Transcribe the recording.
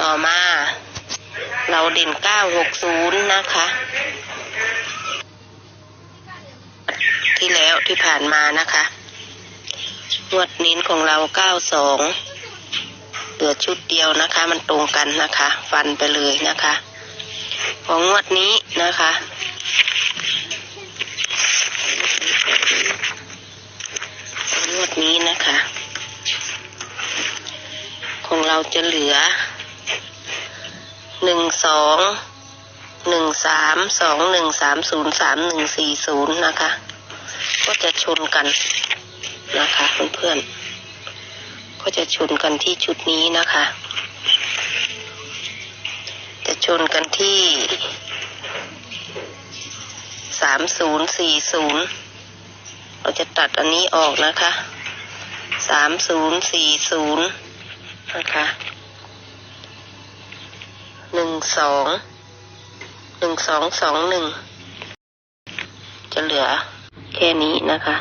ต่อมา เราเด่นเก้าหกศูนย์นะคะ ที่แล้วที่ผ่านมานะคะงวดนิ้นของเราเก้าสองเหลือชุดเดียวนะคะ มันตรงกันนะคะ ฟันไปเลยนะคะ ของงวดนี้นะคะงวดนี้นะคะ เราจะเหลือหนึ่งสองหนึ่งสามสองหนึ่งสามศูนย์สามหนึ่งสี่ศูนย์นะคะ ก็จะชนกันนะคะเพื่อนๆก็จะชนกันที่ชุดนี้นะคะ จะชนกันที่สามศูนย์สี่ศูนย์เราจะตัดอันนี้ออกนะคะสามศูนย์สี่ศูนย์ นะคะหนึ่งสองหนึ่งสองสองหนึ่งจะเหลือแค่นี้นะคะ